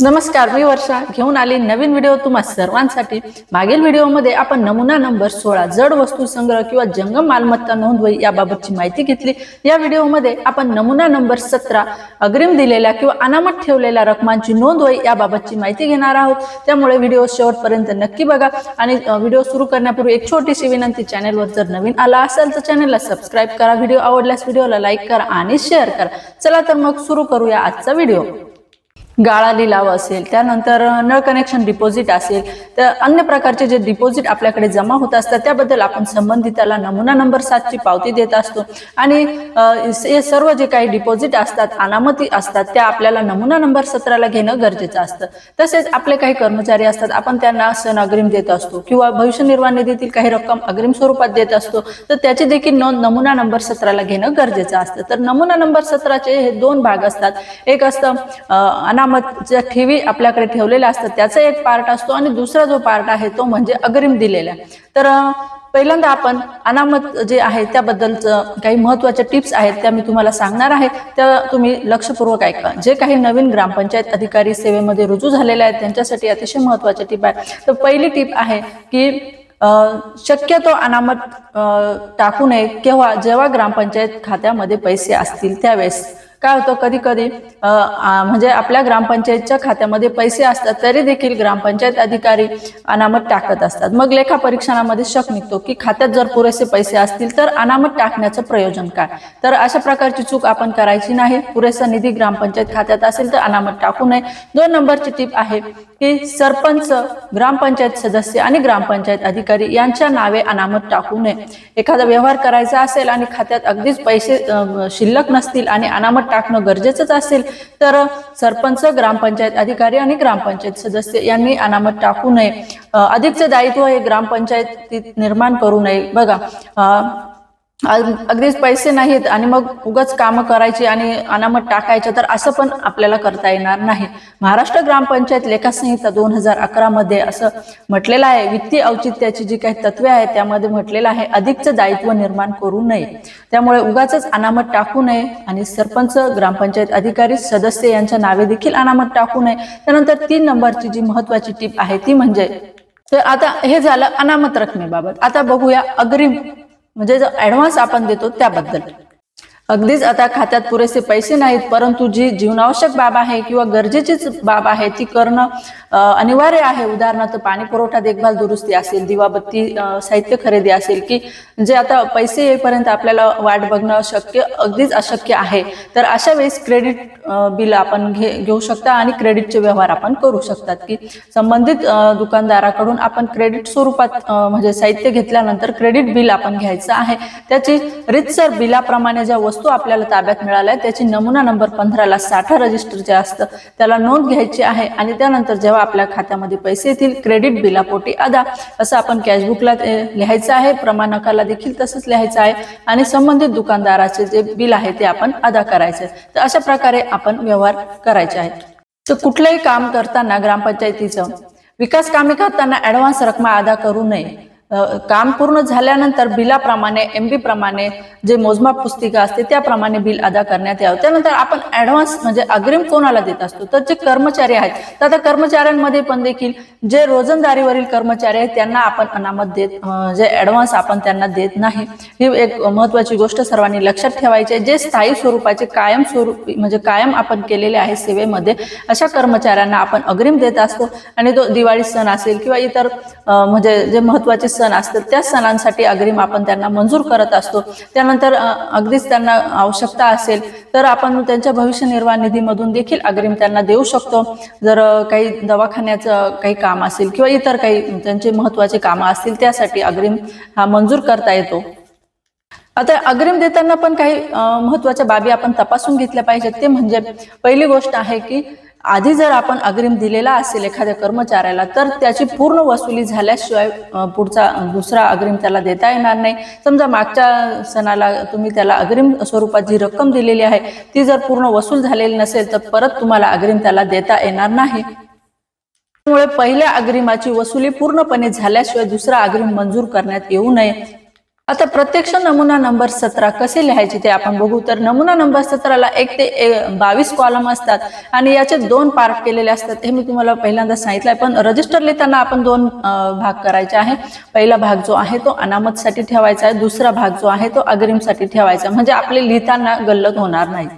नमस्कार मी वर्षा. घेऊन आली नवीन व्हिडिओ तुम्हा सर्वांसाठी. मागील व्हिडिओमध्ये आपण नमुना नंबर सोळा जड वस्तू संग्रह किंवा जंगम मालमत्ता नोंदवही याबाबतची माहिती घेतली. या व्हिडिओमध्ये आपण नमुना नंबर सतरा अग्रिम दिलेल्या किंवा अनामत ठेवलेल्या रकमांची नोंदवही याबाबतची माहिती घेणार आहोत. त्यामुळे व्हिडिओ शेवटपर्यंत नक्की बघा आणि व्हिडिओ सुरू करण्यापूर्वी एक छोटीशी विनंती. चॅनेलवर जर नवीन आला असेल तर चॅनलला सबस्क्राईब करा. व्हिडिओ आवडल्यास व्हिडिओला लाईक करा आणि शेअर करा. चला तर मग सुरू करूया आजचा व्हिडिओ गाळा लिलाव असेल त्यानंतर नळ कनेक्शन डिपॉझिट असेल तर अन्य प्रकारचे जे डिपॉझिट आपल्याकडे जमा होत असतात त्याबद्दल आपण संबंधिताला नमुना नंबर सातची पावती देत असतो. आणि हे सर्व जे काही डिपॉझिट असतात अनामती असतात त्या आपल्याला नमुना नंबर सतराला घेणं गरजेचं असतं. तसेच आपले काही कर्मचारी असतात आपण त्यांना सण अग्रिम देत असतो किंवा भविष्य निर्वाह निधीतील काही रक्कम अग्रिम स्वरूपात देत असतो तर त्याची देखील नोंद नमुना नंबर सतराला घेणं गरजेचं असतं. तर नमुना नंबर सतराचे हे दोन भाग असतात. एक असतं अनाम अनामत ठेवी आपल्याकडे ठेवलेल्या असतात त्याचा एक पार्ट असतो आणि दुसरा जो पार्ट आहे तो म्हणजे अग्रिम दिलेला तर पहिल्यांदा आपण अनामत जे आहे त्याबद्दलचं काही महत्त्वाच्या टिप्स आहेत त्या मी तुम्हाला सांगणार आहे. त्या तुम्ही लक्षपूर्वक ऐका. जे काही नवीन ग्रामपंचायत अधिकारी सेवेमध्ये रुजू झालेले आहेत त्यांच्यासाठी अतिशय महत्त्वाच्या टिप आहे तर पहिली टिप आहे की शक्यतो अनामत टाकू नये केव्हा जेव्हा ग्रामपंचायत खात्यामध्ये पैसे असतील त्यावेळेस काय होतं कधी कधी म्हणजे आपल्या ग्रामपंचायतच्या खात्यामध्ये पैसे असतात तरी देखील ग्रामपंचायत अधिकारी अनामत टाकत असतात. मग लेखा परीक्षणामध्ये शक निघतो की खात्यात जर पुरेसे पैसे असतील तर अनामत टाकण्याचं प्रयोजन काय? तर अशा प्रकारची चूक आपण करायची नाही. पुरेसा निधी ग्रामपंचायत खात्यात असेल तर अनामत टाकू नये. दोन नंबरची टीप आहे की सरपंच ग्रामपंचायत सदस्य आणि ग्रामपंचायत अधिकारी यांच्या नावे अनामत टाकू नये. एखादा व्यवहार करायचा असेल आणि खात्यात अगदीच पैसे शिल्लक नसतील आणि अनामत टाकणं गरजेचंच असेल तर सरपंच ग्रामपंचायत अधिकारी आणि ग्रामपंचायत सदस्य यांनी अनामत टाकू नये. अधिकचं दायित्व हे ग्रामपंचायत निर्माण करू नये. बघा अगदीच पैसे नाहीत आणि मग उगाच कामं करायची आणि अनामत टाकायचे तर असं पण आपल्याला करता येणार नाही. महाराष्ट्र ग्रामपंचायत लेखासंहिता दोन हजार अकरा मध्ये असं म्हटलेलं आहे. वित्तीय औचित्याची जी काही तत्वे आहेत त्यामध्ये म्हटलेलं आहे अधिकचं दायित्व निर्माण करू नये. त्यामुळे उगाच अनामत टाकू नये आणि सरपंच ग्रामपंचायत अधिकारी सदस्य यांच्या नावे देखील अनामत टाकू नये. त्यानंतर तीन नंबरची जी महत्वाची टीप आहे ती म्हणजे तर आता हे झालं अनामत रकमेबाबत. आता बघूया अग्रिम म्हणजे जो ऍडव्हान्स आपण देतो त्याबद्दल. अगदीच आता खात्यात पुरेसे पैसे नाहीत परंतु जी जीवनावश्यक बाब आहे किंवा गरजेचीच बाब आहे ती करणं अनिवार्य आहे. उदाहरणार्थ पाणी पुरवठा देखभाल दुरुस्ती असेल दिवाबत्ती साहित्य खरेदी असेल की जे आता पैसे येईपर्यंत आपल्याला वाट बघणं शक्य अगदीच अशक्य आहे तर अशा वेळेस क्रेडिट बिल आपण घे घेऊ शकता आणि क्रेडिटचे व्यवहार आपण करू शकतात की संबंधित दुकानदाराकडून आपण क्रेडिट स्वरूपात म्हणजे साहित्य घेतल्यानंतर क्रेडिट बिल आपण घ्यायचं आहे. त्याची रितसर बिलाप्रमाणे ज्या वस्तू आपल्याला ताब्यात मिळाल्या. आहेत, त्याची नमुना नंबर पंधराला साठा रजिस्टर जे असतं त्याला नोंद घ्यायची आहे आणि त्यानंतर जेव्हा आपल्या खात्यामध्ये पैसे येतील क्रेडिट बिलापोटी अदा असं आपण कॅशबुकला लिहायचं आहे. प्रमाणकाला देखील तसंच लिहायचं आहे. आणि संबंधित दुकानदाराचे जे बिल आहे ते आपण अदा करायचे तर अशा प्रकारे आपण व्यवहार करायचे आहेत. तर कुठलंही काम करताना ग्रामपंचायतीचं विकास कामे करताना ऍडव्हान्स रकमा अदा करू नये. काम पूर्ण झाल्यानंतर बिलाप्रमाणे एम बी प्रमाणे जे मोजमाप पुस्तिका असते त्याप्रमाणे बिल अदा करण्यात यावं. त्यानंतर आपण ऍडव्हान्स म्हणजे अग्रिम कोणाला देत असतो? तर जे कर्मचारी आहेत तर आता कर्मचाऱ्यांमध्ये पण देखील जे रोजंदारीवरील कर्मचारी आहेत त्यांना आपण अनामत देत जे ऍडव्हान्स आपण त्यांना देत नाही. ही एक महत्वाची गोष्ट सर्वांनी लक्षात ठेवायची आहे. जे स्थायी स्वरूपाचे कायम स्वरूपी म्हणजे कायम आपण केलेले आहे सेवेमध्ये अशा कर्मचाऱ्यांना आपण अग्रिम देत असतो. आणि तो दिवाळी सण असेल किंवा इतर म्हणजे जे महत्त्वाचे सण असतात त्या सणांसाठी अग्रिम आपण त्यांना मंजूर करत असतो. त्यानंतर अगदीच त्यांना आवश्यकता असेल तर आपण त्यांच्या भविष्य निर्वाह निधीमधून देखील अग्रिम त्यांना देऊ शकतो. जर काही दवाखान्याचं काही काम असेल किंवा इतर काही त्यांचे महत्त्वाचे कामं असतील त्यासाठी अग्रिम हा मंजूर करता येतो. आता अग्रिम देताना पण काही महत्त्वाच्या बाबी आपण तपासून घेतल्या पाहिजेत. ते म्हणजे पहिली गोष्ट आहे की आधी जर आपण अग्रिम दिलेला असेल एखाद्या कर्मचाऱ्याला तर त्याची पूर्ण वसुली झाल्याशिवाय पुढचा दुसरा अग्रिम त्याला देता येणार नाही. समजा मागच्या सणाला तुम्ही त्याला अग्रिम स्वरूपात जी रक्कम दिलेली आहे ती जर पूर्ण वसूल झालेली नसेल तर परत तुम्हाला अग्रिम त्याला देता येणार नाही. त्यामुळे पहिल्या अग्रिमाची वसुली पूर्णपणे झाल्याशिवाय दुसरा अग्रिम मंजूर करण्यात येऊ नये. आता प्रत्यक्ष नमुना नंबर सतरा कसे लिहायचे ते आपण बघू. तर नमुना नंबर सतराला एक ते ए- बावीस कॉलम असतात आणि याचे दोन पार्ट केलेले असतात. हे मी तुम्हाला पहिल्यांदा सांगितलंय पण रजिस्टर लिहिताना आपण दोन भाग करायचे आहे. पहिला भाग जो आहे तो अनामतसाठी ठेवायचा आहे. दुसरा भाग जो आहे तो अग्रिमसाठी ठेवायचा म्हणजे आपले लिहिताना गल्लत होणार नाही.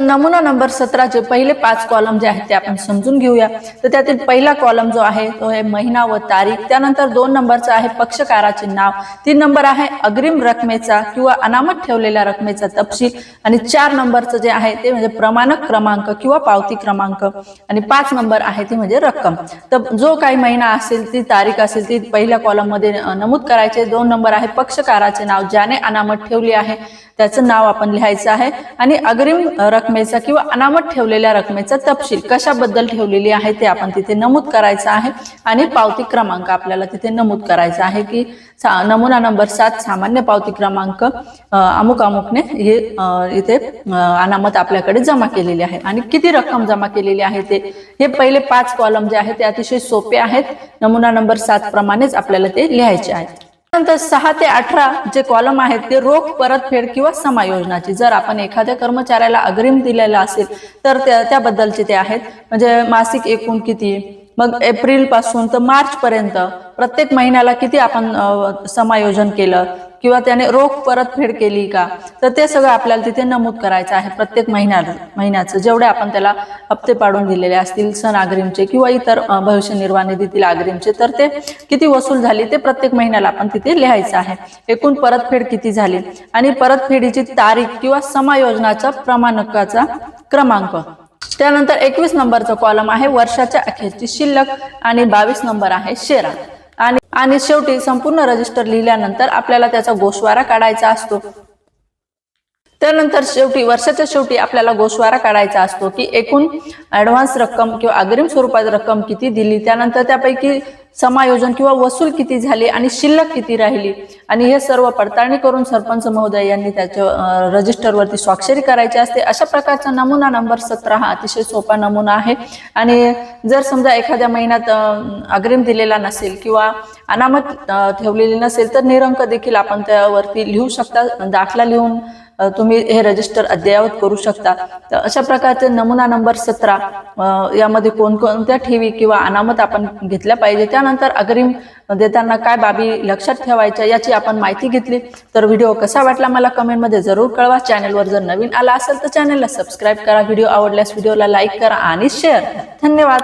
नमुना नंबर सतराचे पहिले पाच कॉलम जे आहेत ते आपण समजून घेऊया. तर त्यातील पहिला कॉलम जो आहे तो आहे महिना व तारीख. त्यानंतर दोन नंबरचा आहे पक्षकाराचे नाव. तीन नंबर आहे अग्रिम रकमेचा किंवा अनामत ठेवलेल्या रकमेचा तपशील. आणि चार नंबरचं जे आहे ते म्हणजे प्रमाणक क्रमांक किंवा पावती क्रमांक. आणि पाच नंबर आहे ती म्हणजे रक्कम. तर जो काही महिना असेल ती तारीख असेल ती पहिल्या कॉलममध्ये नमूद करायचे दोन नंबर आहे पक्षकाराचे नाव. ज्याने अनामत ठेवली आहे त्याचं नाव आपण लिहायचं आहे. आणि अग्रिम रक्कम रकमेचा किंवा अनामत ठेवलेल्या रकमेचा तपशील कशाबद्दल ठेवलेली आहे ते आपण तिथे नमूद करायचं आहे. आणि पावती क्रमांक आपल्याला तिथे नमूद करायचा आहे की सा- नमुना नंबर सात सामान्य पावती क्रमांक अमुक अमुकने हे इथे अनामत आपल्याकडे जमा केलेली आहे. आणि किती रक्कम जमा केलेली आहे ते? हे पहिले पाच कॉलम जे आहे ते अतिशय सोपे आहेत. नमुना नंबर सात प्रमाणेच आपल्याला ते लिहायचे आहेत. त्यानंतर सहा ते अठरा जे कॉलम आहेत ते रोख परतफेड किंवा समायोजनाची. जर आपण एखाद्या कर्मचाऱ्याला अग्रिम दिलेला असेल तर त्या- त्याबद्दलचे ते आहेत. म्हणजे मासिक एकूण किती? मग एप्रिलपासून तर मार्च पर्यंत प्रत्येक महिन्याला किती आपण समायोजन केलं? किंवा त्याने रोख परतफेड केली का तर ते सगळं आपल्याला तिथे नमूद करायचं आहे प्रत्येक महिन्याला महिन्याचं. जेवढे आपण त्याला हप्ते पाडून दिलेले असतील सण आग्रीमचे किंवा इतर भविष्य निर्वाह निधीतील आग्रीमचे तर ते किती वसूल झाली ते प्रत्येक महिन्याला आपण तिथे लिहायचं आहे. एकूण परतफेड किती झाली? आणि परतफेडीची तारीख किंवा समायोजनाचा प्रमाणकाचा क्रमांक. त्यानंतर एकवीस नंबरचा कॉलम आहे वर्षाच्या अखेरची शिल्लक आणि बावीस नंबर आहे शेरा. आणि आणि शेवटी संपूर्ण रजिस्टर लिहिल्यानंतर आपल्याला त्याचा गोषवारा काढायचा असतो. त्यानंतर शेवटी वर्षाच्या शेवटी आपल्याला गोषवारा काढायचा असतो की एकूण ऍडव्हान्स रक्कम किंवा अग्रिम स्वरूपात रक्कम किती दिली त्यानंतर त्यापैकी समायोजन किंवा वसूल किती झाली आणि शिल्लक किती राहिली. आणि हे सर्व पडताळणी करून सरपंच महोदय यांनी त्याच्या रजिस्टरवरती स्वाक्षरी करायची असते. अशा प्रकारचा नमुना नंबर सतरा हा अतिशय सोपा नमुना आहे. आणि जर समजा एखाद्या महिन्यात अग्रिम दिलेला नसेल किंवा अनामत ठेवलेली नसेल तर निरंक देखील आपण त्यावरती लिहू शकता. दाखला लिहून तुम्ही हे रजिस्टर अद्ययावत करू शकता. तर अशा प्रकारचे नमुना नंबर सतरा यामध्ये कोणकोणत्या ठेवी किंवा अनामत आपण घेतल्या पाहिजे? त्यानंतर अग्रिम देताना काय बाबी लक्षात ठेवायच्या याची आपण माहिती घेतली. तर व्हिडिओ कसा वाटला मला कमेंटमध्ये जरूर कळवा. चॅनलवर जर नवीन आला असेल तर चॅनलला सबस्क्राईब करा. व्हिडिओ आवडल्यास व्हिडिओला लाईक करा आणि शेअर धन्यवाद.